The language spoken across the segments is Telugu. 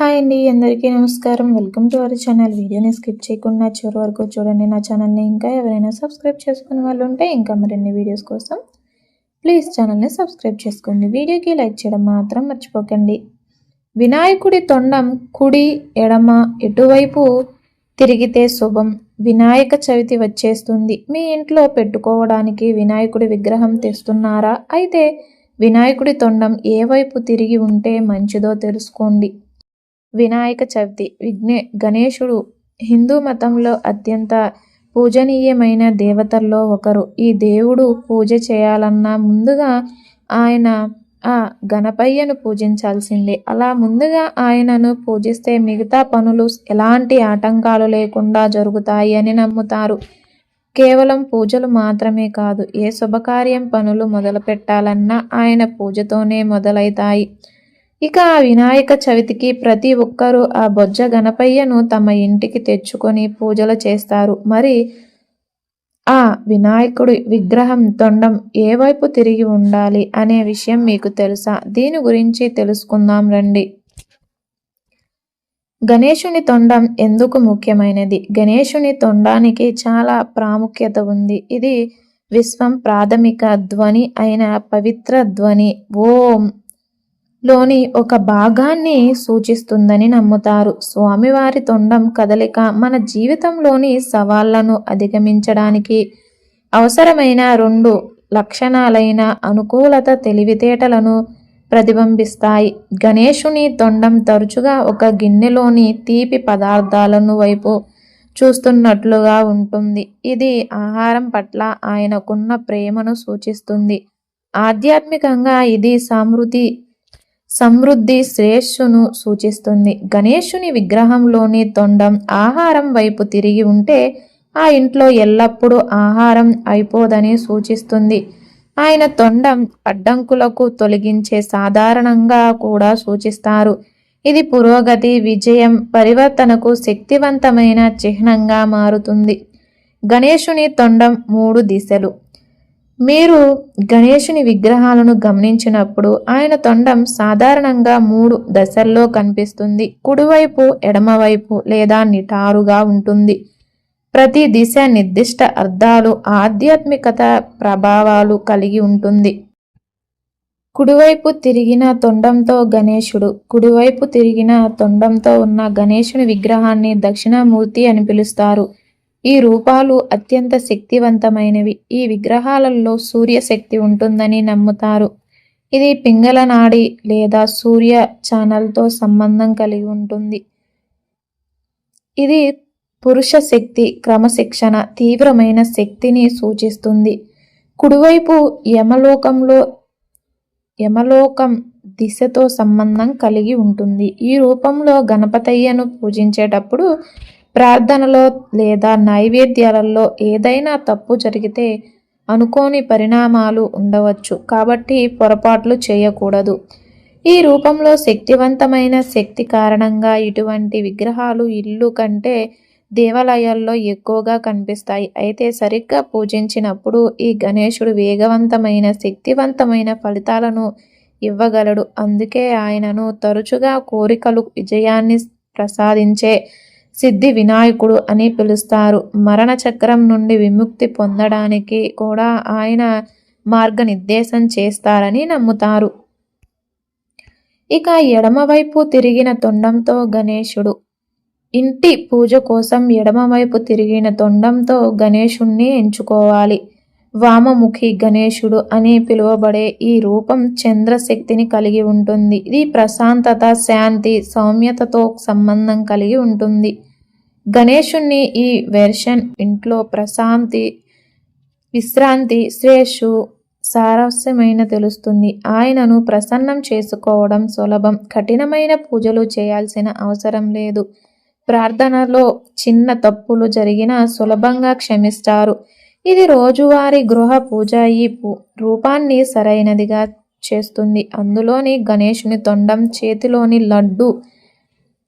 హాయ్ అండి అందరికీ నమస్కారం. Welcome to our channel. వీడియోని స్కిప్ చేయకుండా చివరి వరకు చూడండి. నా ఛానల్ని ఇంకా ఎవరైనా సబ్స్క్రైబ్ చేసుకునే వాళ్ళు ఉంటే ఇంకా మరిన్ని వీడియోస్ కోసం ప్లీజ్ ఛానల్ని సబ్స్క్రైబ్ చేసుకోండి. వీడియోకి లైక్ చేయడం మాత్రం మర్చిపోకండి. వినాయకుడి తొండం కుడి ఎడమ ఎటువైపు తిరిగితే శుభం? వినాయక చవితి వచ్చేస్తుంది. మీ ఇంట్లో పెట్టుకోవడానికి వినాయకుడి విగ్రహం తెస్తున్నారా? అయితే వినాయకుడి తొండం ఏ వైపు తిరిగి ఉంటే మంచిదో తెలుసుకోండి. వినాయక చవితి. విఘ్నే గణేశుడు హిందూ మతంలో అత్యంత పూజనీయమైన దేవతల్లో ఒకరు. ఈ దేవుడు పూజ చేయాలన్నా ముందుగా ఆయన ఆ గణపయ్యను పూజించాల్సిందే. అలా ముందుగా ఆయనను పూజిస్తే మిగతా పనులు ఎలాంటి ఆటంకాలు లేకుండా జరుగుతాయి అని నమ్ముతారు. కేవలం పూజలు మాత్రమే కాదు ఏ శుభకార్యం పనులు మొదలు పెట్టాలన్నా ఆయన పూజతోనే మొదలైతాయి. ఇక ఆ వినాయక చవితికి ప్రతి ఒక్కరూ ఆ బొజ్జ గణపయ్యను తమ ఇంటికి తెచ్చుకొని పూజలు చేస్తారు. మరి ఆ వినాయకుడి విగ్రహం తొండం ఏ వైపు తిరిగి ఉండాలి అనే విషయం మీకు తెలుసా? దీని గురించి తెలుసుకుందాం రండి. గణేశుని తొండం ఎందుకు ముఖ్యమైనది? గణేశుని తొండానికి చాలా ప్రాముఖ్యత ఉంది. ఇది విశ్వం ప్రాథమిక ధ్వని అయిన పవిత్ర ధ్వని. ఓం లోని ఒక భాగాన్ని సూచిస్తుందని నమ్ముతారు. స్వామివారి తొండం కదలిక మన జీవితంలోని సవాళ్ళను అధిగమించడానికి అవసరమైన రెండు లక్షణాలైన అనుకూలత తెలివితేటలను ప్రతిబింబిస్తాయి. గణేషుని తొండం తరచుగా ఒక గిన్నెలోని తీపి పదార్థాలను వైపు చూస్తున్నట్లుగా ఉంటుంది. ఇది ఆహారం పట్ల ఆయనకున్న ప్రేమను సూచిస్తుంది. ఆధ్యాత్మికంగా ఇది సమృద్ధి సమృద్ధి శ్రేయస్సును సూచిస్తుంది. గణేశుని విగ్రహంలోని తొండం ఆహారం వైపు తిరిగి ఉంటే ఆ ఇంట్లో ఎల్లప్పుడూ ఆహారం అయిపోదని సూచిస్తుంది. ఆయన తొండం అడ్డంకులకు తొలగించే సాధారణంగా కూడా సూచిస్తారు. ఇది పురోగతి విజయం పరివర్తనకు శక్తివంతమైన చిహ్నంగా మారుతుంది. గణేశుని తొండం మూడు దిశలు. మీరు గణేషుని విగ్రహాలను గమనించినప్పుడు ఆయన తొండం సాధారణంగా మూడు దశల్లో కనిపిస్తుంది. కుడివైపు ఎడమవైపు లేదా నిటారుగా ఉంటుంది. ప్రతి దిశ నిర్దిష్ట అర్థాలు ఆధ్యాత్మికత ప్రభావాలు కలిగి ఉంటుంది. కుడివైపు తిరిగిన తొండంతో గణేశుడు కుడివైపు తిరిగిన తొండంతో ఉన్న గణేశుని విగ్రహాన్ని దక్షిణామూర్తి అని పిలుస్తారు. ఈ రూపాలు అత్యంత శక్తివంతమైనవి. ఈ విగ్రహాలలో సూర్యశక్తి ఉంటుందని నమ్ముతారు. ఇది పింగళ నాడి లేదా సూర్య ఛానల్తో సంబంధం కలిగి ఉంటుంది. ఇది పురుష శక్తి క్రమశిక్షణ తీవ్రమైన శక్తిని సూచిస్తుంది. కుడివైపు యమలోకంలో యమలోకం దిశతో సంబంధం కలిగి ఉంటుంది. ఈ రూపంలో గణపతయ్యను పూజించేటప్పుడు ప్రార్థనలో లేదా నైవేద్యాలలో ఏదైనా తప్పు జరిగితే అనుకోని పరిణామాలు ఉండవచ్చు. కాబట్టి పొరపాట్లు చేయకూడదు. ఈ రూపంలో శక్తివంతమైన శక్తి కారణంగా ఇటువంటి విగ్రహాలు ఇల్లు కంటే దేవాలయాల్లో ఎక్కువగా కనిపిస్తాయి. అయితే సరిగ్గా పూజించినప్పుడు ఈ గణేశుడు వేగవంతమైన శక్తివంతమైన ఫలితాలను ఇవ్వగలడు. అందుకే ఆయనను తరచుగా కోరికలు విజయాన్ని ప్రసాదించే సిద్ధి వినాయకుడు అని పిలుస్తారు. మరణ చక్రం నుండి విముక్తి పొందడానికి కూడా ఆయన మార్గనిర్దేశం చేస్తారని నమ్ముతారు. ఇక ఎడమవైపు తిరిగిన తొండంతో గణేశుడు. ఇంటి పూజ కోసం ఎడమవైపు తిరిగిన తొండంతో గణేశుణ్ణి ఎంచుకోవాలి. వామముఖి గణేశుడు అని పిలువబడే ఈ రూపం చంద్రశక్తిని కలిగి ఉంటుంది. ఇది ప్రశాంతత శాంతి సౌమ్యతతో సంబంధం కలిగి ఉంటుంది. గణేశుణ్ణి ఈ వెర్షన్ ఇంట్లో ప్రశాంతి విశ్రాంతి శ్రేషు సారస్యమైన తెలుస్తుంది. ఆయనను ప్రసన్నం చేసుకోవడం సులభం. కఠినమైన పూజలు చేయాల్సిన అవసరం లేదు. ప్రార్థనలో చిన్న తప్పులు జరిగినా సులభంగా క్షమిస్తారు. ఇది రోజువారీ గృహ పూజ ఈ రూపాన్ని సరైనదిగా చేస్తుంది. అందులోని గణేషుని తొండం చేతిలోని లడ్డు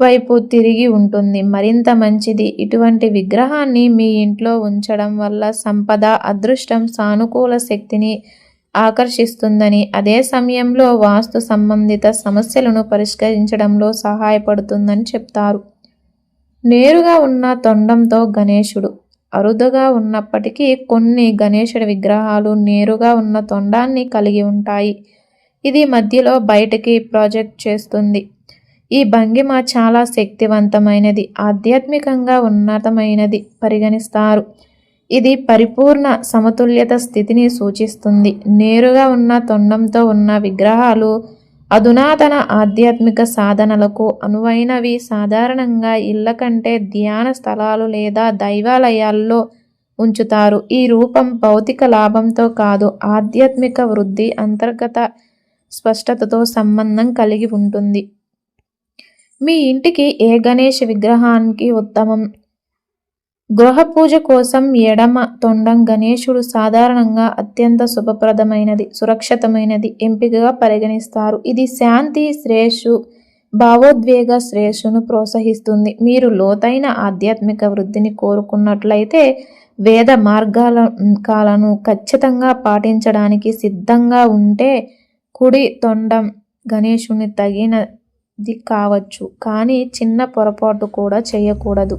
వైపు తిరిగి ఉంటుంది. మరింత మంచిది. ఇటువంటి విగ్రహాన్ని మీ ఇంట్లో ఉంచడం వల్ల సంపద అదృష్టం సానుకూల శక్తిని ఆకర్షిస్తుందని అదే సమయంలో వాస్తు సంబంధిత సమస్యలను పరిష్కరించడంలో సహాయపడుతుందని చెప్తారు. నేరుగా ఉన్న తొండంతో గణేశుడు అరుదుగా ఉన్నప్పటికీ కొన్ని గణేశుడి విగ్రహాలు నేరుగా ఉన్న తొండాన్ని కలిగి ఉంటాయి. ఇది మధ్యలో బయటికి ప్రాజెక్ట్ చేస్తుంది. ఈ భంగిమ చాలా శక్తివంతమైనది ఆధ్యాత్మికంగా ఉన్నతమైనది పరిగణిస్తారు. ఇది పరిపూర్ణ సమతుల్యత స్థితిని సూచిస్తుంది. నేరుగా ఉన్న తొండంతో ఉన్న విగ్రహాలు అధునాతన ఆధ్యాత్మిక సాధనలకు అనువైనవి. సాధారణంగా ఇళ్ళ కంటే ధ్యాన స్థలాలు లేదా దైవాలయాల్లో ఉంచుతారు. ఈ రూపం భౌతిక లాభంతో కాదు ఆధ్యాత్మిక వృద్ధి అంతర్గత స్పష్టతతో సంబంధం కలిగి ఉంటుంది. మీ ఇంటికి ఏ గణేష్ విగ్రహానికి ఉత్తమం? గృహ పూజ కోసం ఎడమ తొండం గణేశుడు సాధారణంగా అత్యంత శుభప్రదమైనది సురక్షితమైనది ఎంపికగా పరిగణిస్తారు. ఇది శాంతి శ్రేయస్సు భావోద్వేగ శ్రేయస్సును ప్రోత్సహిస్తుంది. మీరు లోతైన ఆధ్యాత్మిక వృద్ధిని కోరుకున్నట్లయితే వేద మార్గాల కాలను ఖచ్చితంగా పాటించడానికి సిద్ధంగా ఉంటే కుడి తొండం గణేశుని తగినది కావచ్చు. కానీ చిన్న పొరపాటు కూడా చేయకూడదు.